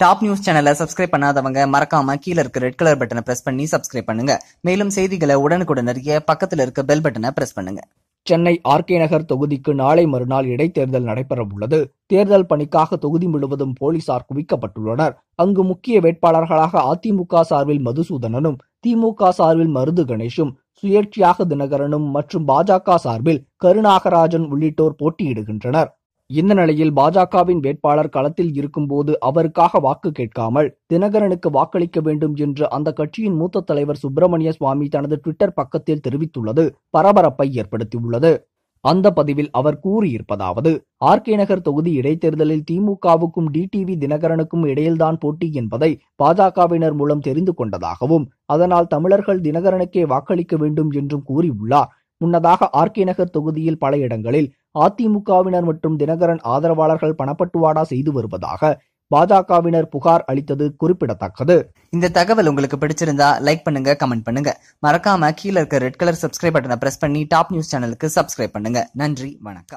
Top news சேனலை subscribe பண்ணாதவங்க மறக்காம கீழே இருக்க ரெட் கலர் பட்டனை பிரஸ் பண்ணி சப்ஸ்கிரைப் பண்ணுங்க. மேலும் செய்திகளை உடனுக்குடன் அறிய பக்கத்தில் இருக்க பெல் பட்டனை பிரஸ் பண்ணுங்க. சென்னை ஆர்கே நகர் தொகுதிக்கு நாளை மறுநாள் இடைத்தேர்தல் நடைபெற உள்ளது தேர்தல் பணிக்காக தொகுதி முழுவதும் போலீசார் குவிக்கப்பட்டுள்ளனர். அங்கு முக்கிய வேட்பாளர்களாக அதிமுக சார்பில் மதுசூதனனும் திமுக சார்பில் மருது கணேஷும் சுயேட்சையாக தினகரனும் மற்றும் பாஜக சார்பில் கருநாகராஜன் உள்ளிட்டோர் போட்டியிடுகின்றனர். இந்த நிலையில் பாஜகவின் வேட்பாளர் களத்தில் இருக்கும்போது அவருக்காக வாக்கு கேட்காமல் தினகரனுக்கு வாக்களிக்க வேண்டும் என்று அந்த கட்சியின் மூத்த தலைவர் சுப்பிரமணிய சுவாமி தனது ட்விட்டர் பக்கத்தில் தெரிவித்துள்ளது. பரபரப்பை ஏற்படுத்தியுள்ளது. அந்த பதிவில் அவர் கூறியிருப்பதாவது ஆர்கே நகர் தொகுதி இடைத்தேர்தலில் திமுகவுக்கும் டிடிவி தினகரனுக்கும் இடையில்தான் போட்டி என்பதை பாஜகவினர் மூலம் தெரிந்து கொண்டதாகவும் அதனால் தமிழர்கள் தினகரனுக்கே வாக்களிக்க வேண்டும் என்றும் கூறியுள்ளார். முன்னதாக ஆர்கே நகர் தொகுதியில் பல இடங்களில் அதிமுகவினர் மற்றும் தினகரன் ஆதரவாளர்கள் பணப்பட்டுவாடா செய்து வருவதாக பாஜகவினர் புகார் அளித்தது குறிப்பிடத்தக்கது. இந்த தகவல் உங்களுக்கு பிடிச்சிருந்தா லைக் பண்ணுங்க கமெண்ட் பண்ணுங்க. மறக்காம கீழ இருக்க ரெட் கலர் சப்ஸ்கிரைப் பட்டனை பிரஸ் பண்ணி டாப் நியூஸ் சேனலுக்கு சப்ஸ்கிரைப் பண்ணுங்க. நன்றி வணக்கம்.